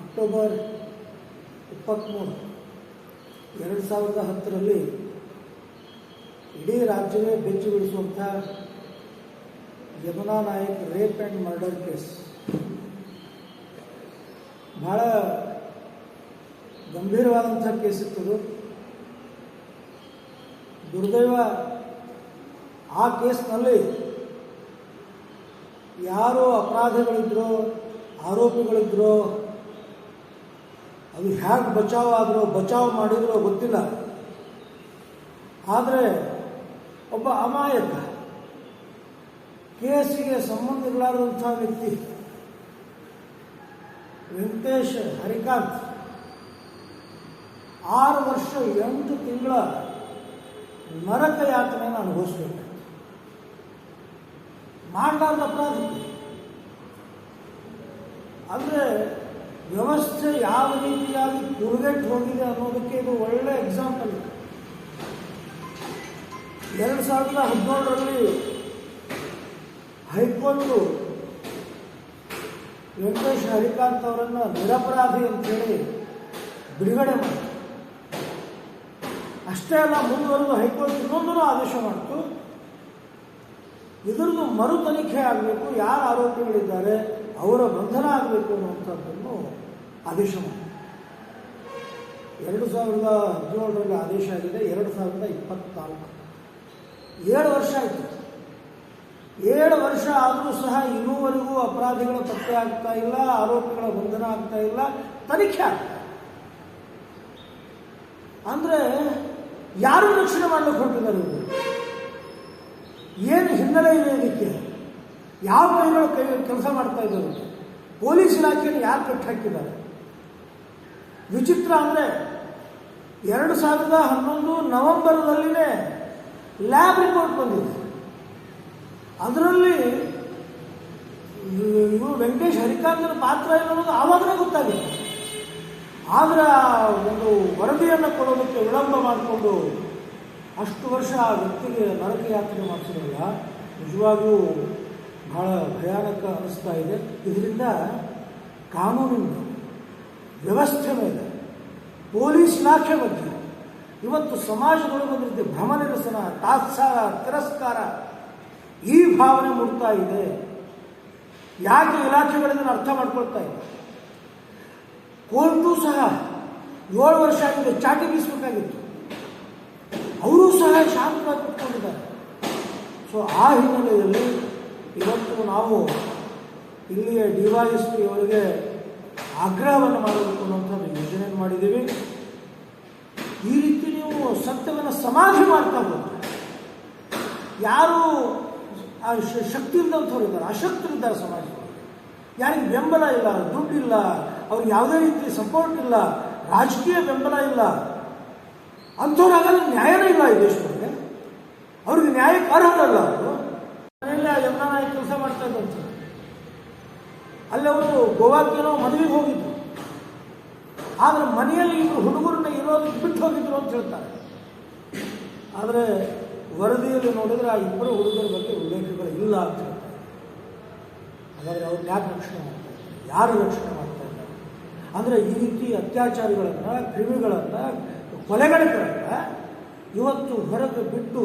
October ಇಪ್ಪತ್ತ್ಮೂರು ಎರಡು ಸಾವಿರದ ಹತ್ತರಲ್ಲಿ ಇಡೀ ರಾಜ್ಯವೇ ಬೆಚ್ಚಿ ಬಿಡಿಸುವಂಥ Yamuna Nayak rape and murder case. ಭಾಳ ಗಂಭೀರವಾದಂಥ ಕೇಸ್ ಇತ್ತು ದುರ್ದೈವ ಆ ಕೇಸ್ನಲ್ಲಿ ಯಾರು ಅಪರಾಧಿಗಳಿದ್ರೋ, ಆರೋಪಿಗಳಿದ್ರೋ ಅದು ಹೇಗೆ ಬಚಾವ್ ಆದ್ರೋ, ಬಚಾವ್ ಮಾಡಿದ್ರೋ ಗೊತ್ತಿಲ್ಲ. ಆದರೆ ಒಬ್ಬ ಅಮಾಯಕ, ಕೇಸಿಗೆ ಸಂಬಂಧ ಇರಲಾರದಂಥ ವ್ಯಕ್ತಿ, ವೆಂಕಟೇಶ್ ಹರಿಕಾಂತ್, ಆರು ವರ್ಷ ಎಂಟು ತಿಂಗಳ ನರಕ ಯಾತ್ರೆಯನ್ನು ಅನುಭವಿಸ್ಬೇಕು. ಮಾಡಲಾರ್ದ ಅಪರಾಧ. ಅಂದರೆ ವ್ಯವಸ್ಥೆ ಯಾವ ರೀತಿಯಾಗಿ ಕುರುಗೆಟ್ಟು ಹೋಗಿದೆ ಅನ್ನೋದಕ್ಕೆ ಇದು ಒಳ್ಳೆ ಎಕ್ಸಾಂಪಲ್ ಎರಡು ಸಾವಿರದ ಹದಿನೇಳರಲ್ಲಿ ಹೈಕೋರ್ಟು ವೆಂಕಟೇಶ್ ಹರಿಕಾಂತ್ ಅವರನ್ನು ನಿರಪರಾಧಿ ಅಂತೇಳಿ ಬಿಡುಗಡೆ ಮಾಡಿತು ಅಷ್ಟೇ ಅಲ್ಲ, ಮುಂದುವರೆದು ಹೈಕೋರ್ಟ್ ಇನ್ನೊಂದನ್ನು ಆದೇಶ ಮಾಡಿತು. ಇದರದ್ದು ಮರು ತನಿಖೆ ಆಗಬೇಕು, ಯಾರು ಆರೋಪಿಗಳಿದ್ದಾರೆ, ಅವರ ಬಂಧನ ಆಗಬೇಕು ಅನ್ನುವಂಥದ್ದನ್ನು ಆದೇಶ ಎರಡು ಸಾವಿರದ ಹದಿನೇಳರಲ್ಲಿ ಆದೇಶ ಆಗಿದೆ ಎರಡು ಸಾವಿರದ ಇಪ್ಪತ್ನಾಲ್ಕು. ಏಳು ವರ್ಷ ಆಯಿತು. ಏಳು ವರ್ಷ ಆದರೂ ಸಹ ಇನ್ನೂವರೆಗೂ ಅಪರಾಧಿಗಳ ಪತ್ತೆ ಆಗ್ತಾ ಇಲ್ಲ, ಆರೋಪಿಗಳ ಬಂಧನ ಆಗ್ತಾ ಇಲ್ಲ, ತನಿಖೆ ಆಗ್ತಾ. ಅಂದ್ರೆ ಯಾರು ರಕ್ಷಣೆ ಮಾಡಲು ಹೊರಟಿದ್ದಾರೆ ಇವರು? ಏನು ಹಿನ್ನೆಲೆ ಇದೆ ಇದಕ್ಕೆ ಯಾವ ಕೈಗಳು ಕೈ ಕೆಲಸ ಮಾಡ್ತಾ ಇದ್ದಾರೆ? ಪೊಲೀಸ್ ಇಲಾಖೆಯನ್ನು ಯಾರು ಕಟ್ಟಿ ಹಾಕಿದ್ದಾರೆ? ವಿಚಿತ್ರ ಅಂದರೆ ಎರಡು ಸಾವಿರದ ಹನ್ನೊಂದು ನವೆಂಬರ್ನಲ್ಲಿನೇ ಲ್ಯಾಬ್ ರಿಪೋರ್ಟ್ ಬಂದಿದೆ. ಅದರಲ್ಲಿ ಇವರು ವೆಂಕಟೇಶ್ ಹರಿಕಾಂತನ ಪಾತ್ರ ಏನು ಅನ್ನೋದು ಆವಾಗಲೇ ಗೊತ್ತಾಗಿದೆ. ಆದರೆ ಒಂದು ವರದಿಯನ್ನು ಕೊಡೋದಕ್ಕೆ ವಿಳಂಬ ಮಾಡಿಕೊಂಡು ಅಷ್ಟು ವರ್ಷ ಆ ವ್ಯಕ್ತಿಗೆ ನರಕ ಯಾತ್ರೆ ಮಾಡಿಸಿರಲ್ಲ. ನಿಜವಾಗೂ ಬಹಳ ಭಯಾನಕ ಅನಿಸ್ತಾ ಇದೆ. ಇದರಿಂದ ಕಾನೂನಿನ ವ್ಯವಸ್ಥೆ ಮೇಲೆ ಪೊಲೀಸ್ ಇಲಾಖೆ ಬಗ್ಗೆ. ಇವತ್ತು ಸಮಾಜದೊಳಗೆ ಭ್ರಮ ನಿರಸನ, ತಾತ್ಸಾರ, ತಿರಸ್ಕಾರ ಈ ಭಾವನೆ ಮೂಡ್ತಾ ಇದೆ. ಯಾಕೆ ಇಲಾಖೆಗಳನ್ನು ಅರ್ಥ ಮಾಡ್ಕೊಳ್ತಾ ಇದೆ ಕೋರ್ಟು ಸಹ ಏಳು ವರ್ಷ ಆಗಿದೆ, ಚಾಟಿ ಬೀಸಬೇಕಾಗಿತ್ತು. ಅವರು ಸಹ ಶಾಂತವಾಗಿ ಕೂತ್ಕೊಂಡಿದ್ದಾರೆ. ಸೊ ಆ ಹಿನ್ನೆಲೆಯಲ್ಲಿ ಇವತ್ತು ನಾವು ಇಲ್ಲಿಯ ಡಿ ಆಗ್ರಹವನ್ನು ಮಾಡಬೇಕು ಅನ್ನುವಂಥದ್ದು ಯೋಜನೆ ಮಾಡಿದ್ದೀವಿ. ಈ ರೀತಿ ನೀವು ಸತ್ಯವನ್ನು ಸಮಾಧಿ ಮಾಡ್ತಾ ಹೋದ್ರೆ, ಯಾರು ಆ ಶಕ್ತಿ ಇಲ್ಲದಂಥವ್ರು ಇದ್ದಾರೆ ಅಶಕ್ತರಿದ್ದಾರೆ ಸಮಾಜ. ಯಾರಿಗೆ ಬೆಂಬಲ ಇಲ್ಲ ದುಡ್ಡಿಲ್ಲ ಅವ್ರಿಗೆ ಯಾವುದೇ ರೀತಿ ಸಪೋರ್ಟ್ ಇಲ್ಲ, ರಾಜಕೀಯ ಬೆಂಬಲ ಇಲ್ಲ ಅಂಥವ್ರಾಗಲ್ಲ ನ್ಯಾಯನೇ ಇಲ್ಲ ಈ ದೇಶದೊಳಗೆ ಅವ್ರಿಗೆ ನ್ಯಾಯಕ್ಕೆ ಅರ್ಹರಲ್ಲ ಅವರು. ಮನೆಯಲ್ಲಿ ಎಲ್ಲ ಕೆಲಸ ಮಾಡ್ತಾ ಇದ್ದಂತೆ ಅಲ್ಲಿ ಅವರು ಗೋವಾಕ್ಕೇನೋ ಮದುವೆಗೆ ಹೋಗಿದ್ರು. ಆದರೆ ಮನೆಯಲ್ಲಿ ಇಬ್ಬರು ಹುಡುಗರನ್ನ ಇರೋದಕ್ಕೆ ಬಿಟ್ಟು ಹೋಗಿದ್ರು ಅಂತ ಹೇಳ್ತಾರೆ. ಆದರೆ ವರದಿಯಲ್ಲಿ ನೋಡಿದ್ರೆ ಆ ಇಬ್ಬರು ಹುಡುಗರ ಬಗ್ಗೆ ಉಲ್ಲೇಖಗಳು ಇಲ್ಲ ಅಂತ ಹೇಳ್ತಾರೆ. ಹಾಗಾದರೆ ಅವ್ರು ಯಾಕೆ ರಕ್ಷಣೆ ಮಾಡ್ತಾರೆ ಯಾರು ರಕ್ಷಣೆ ಮಾಡ್ತಾ ಇದ್ದಾರೆ? ಅಂದರೆ ಈ ರೀತಿ ಅತ್ಯಾಚಾರಿಗಳನ್ನು, ಕ್ರಿಮಿಗಳನ್ನು ಕಡೆ ಇವತ್ತು ಹೊರಗೆ ಬಿಟ್ಟು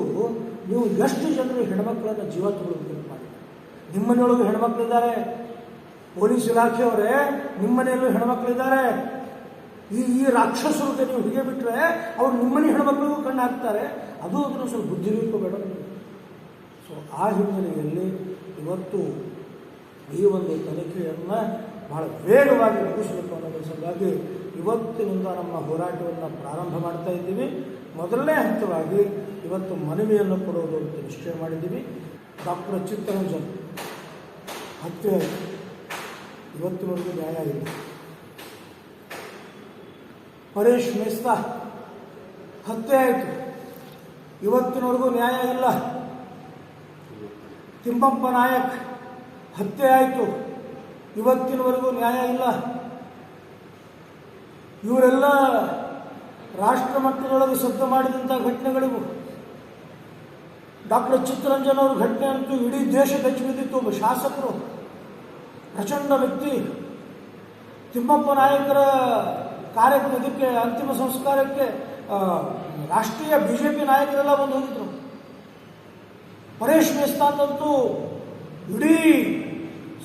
ನೀವು ಎಷ್ಟು ಜನರು ಹೆಣ್ಮಕ್ಳನ್ನು ಜೀವ ತೊಗೊಳ್ಬೇಕು ಮಾಡಿ ನಿಮ್ಮನೆಯೊಳಗೆ ಹೆಣ್ಮಕ್ಳಿದ್ದಾರೆ ಪೊಲೀಸ್ ಇಲಾಖೆಯವರೇ, ನಿಮ್ಮನೆಯಲ್ಲೂ ಹೆಣ್ಮಕ್ಳಿದ್ದಾರೆ. ಈ ಈ ರಾಕ್ಷಸರು ನೀವು ಹೀಗೆ ಬಿಟ್ಟರೆ ಅವ್ರು ನಿಮ್ಮನೆ ಹೆಣ್ಮಕ್ಳಿಗೂ ಕಣ್ಣು ಹಾಕ್ತಾರೆ ಅದು ಅದನ್ನು ಸ್ವಲ್ಪ ಬುದ್ಧಿಬೇಕು ಬೇಡ. ಸೊ ಆ ಹಿನ್ನೆಲೆಯಲ್ಲಿ ಇವತ್ತು ಈ ಒಂದು ತನಿಖೆಯನ್ನು ಬಹಳ ವೇಗವಾಗಿ ಮುಗಿಸಬೇಕು ಅನ್ನೋದ್ರ ಸಲುವಾಗಿ ಇವತ್ತಿನಿಂದ ನಮ್ಮ ಹೋರಾಟವನ್ನು ಪ್ರಾರಂಭ ಮಾಡ್ತಾ ಇದ್ದೀವಿ. ಮೊದಲನೇ ಹಂತವಾಗಿ ಇವತ್ತು ಮನವಿಯನ್ನು ಕೊಡುವುದು ಅಂತ ನಿಶ್ಚಯ ಮಾಡಿದ್ದೀವಿ. ಡಾಕ್ಟರ್ ಚಿತ್ತರಂಜನ್, ಹತ್ಯೆ ಇವತ್ತಿನವರೆಗೂ ನ್ಯಾಯ ಇಲ್ಲ. ಪರೇಶ್ ಮೇಸ್ತಾ, ಹತ್ಯೆ ಆಯಿತು. ಇವತ್ತಿನವರೆಗೂ ನ್ಯಾಯ ಇಲ್ಲ. ತಿಮ್ಮಪ್ಪ ನಾಯಕ್, ಹತ್ಯೆ ಆಯಿತು. ಇವತ್ತಿನವರೆಗೂ ನ್ಯಾಯ ಇಲ್ಲ. ಇವರೆಲ್ಲ ರಾಷ್ಟ್ರ ಮಟ್ಟದೊಳಗೆ ಸದ್ದು ಮಾಡಿದಂಥ ಘಟನೆಗಳಿವು. ಡಾಕ್ಟರ್ ಚಿತ್ತರಂಜನ್ ಅವ್ರ ಘಟನೆ ಅಂತೂ ಇಡೀ ದೇಶ ಕಚ್ಚಿ ಬಿದ್ದಿತ್ತು. ಒಬ್ಬ ಶಾಸಕರು ಪ್ರಚಂಡ ವ್ಯಕ್ತಿ. ತಿಮ್ಮಪ್ಪ ನಾಯಕರ ಕಾರ್ಯಕ್ರಮಕ್ಕೆ ಇದಕ್ಕೆ, ಅಂತಿಮ ಸಂಸ್ಕಾರಕ್ಕೆ ರಾಷ್ಟ್ರೀಯ ಬಿ ಜೆ ಪಿ ನಾಯಕರೆಲ್ಲ ಬಂದು ಹೋಗಿದ್ರು. ಪರೇಶ್ ಮೇಸ್ತಾಂತಂತೂ ಇಡೀ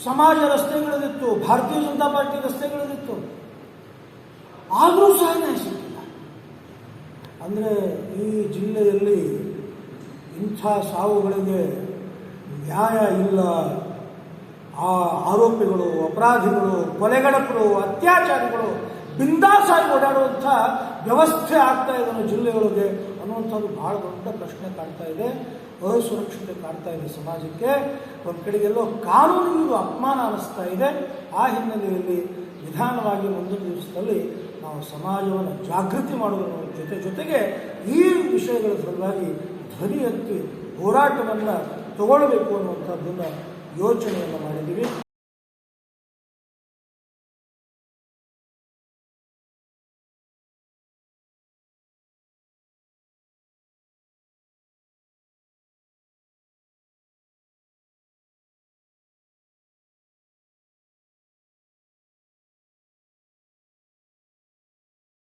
ಸಮಾಜ ರಸ್ತೆಗಳಿದಿತ್ತು ಭಾರತೀಯ ಜನತಾ ಪಾರ್ಟಿ ರಸ್ತೆಗಳಿದಿತ್ತು ಆದರೂ ಸಹ ಸಿಕ್ಕಿಲ್ಲ ಅಂದರೆ ಈ ಜಿಲ್ಲೆಯಲ್ಲಿ ಇಂಥ ಸಾವುಗಳಿಗೆ ನ್ಯಾಯ ಇಲ್ಲ. ಆ ಆರೋಪಿಗಳು, ಅಪರಾಧಿಗಳು ಕೊಲೆಗಡಕರು ಅತ್ಯಾಚಾರಿಗಳು, ಬಿಂದಾಸಾಗಿ ಓಡಾಡುವಂಥ ವ್ಯವಸ್ಥೆ ಆಗ್ತಾ ಇದೆ ನಮ್ಮ ಜಿಲ್ಲೆಗಳಿಗೆ ಅನ್ನುವಂಥದ್ದು ಬಹಳ ದೊಡ್ಡ ಪ್ರಶ್ನೆ ಕಾಡ್ತಾ ಇದೆ. ಅಸುರಕ್ಷತೆ ಕಾಡ್ತಾ ಇದೆ ಸಮಾಜಕ್ಕೆ. ಒಂದು ಕಡೆಗೆಲ್ಲೋ ಕಾನೂನು ಅಪಮಾನ ಅನ್ನಿಸ್ತಾ ಇದೆ. ಆ ಹಿನ್ನೆಲೆಯಲ್ಲಿ ನಿಧಾನವಾಗಿ ಒಂದು ದಿವಸದಲ್ಲಿ ನಾವು ಸಮಾಜವನ್ನು ಜಾಗೃತಿ ಮಾಡುವುದರ ಜೊತೆ ಜೊತೆಗೆ ಈ ವಿಷಯಗಳ ಸಲುವಾಗಿ ಧ್ವನಿ ಎತ್ತಿ ಹೋರಾಟವನ್ನು ತಗೊಳ್ಬೇಕು ಅನ್ನುವಂಥದ್ದನ್ನು ಯೋಚನೆಯನ್ನು ಮಾಡಿದ್ದೀವಿ.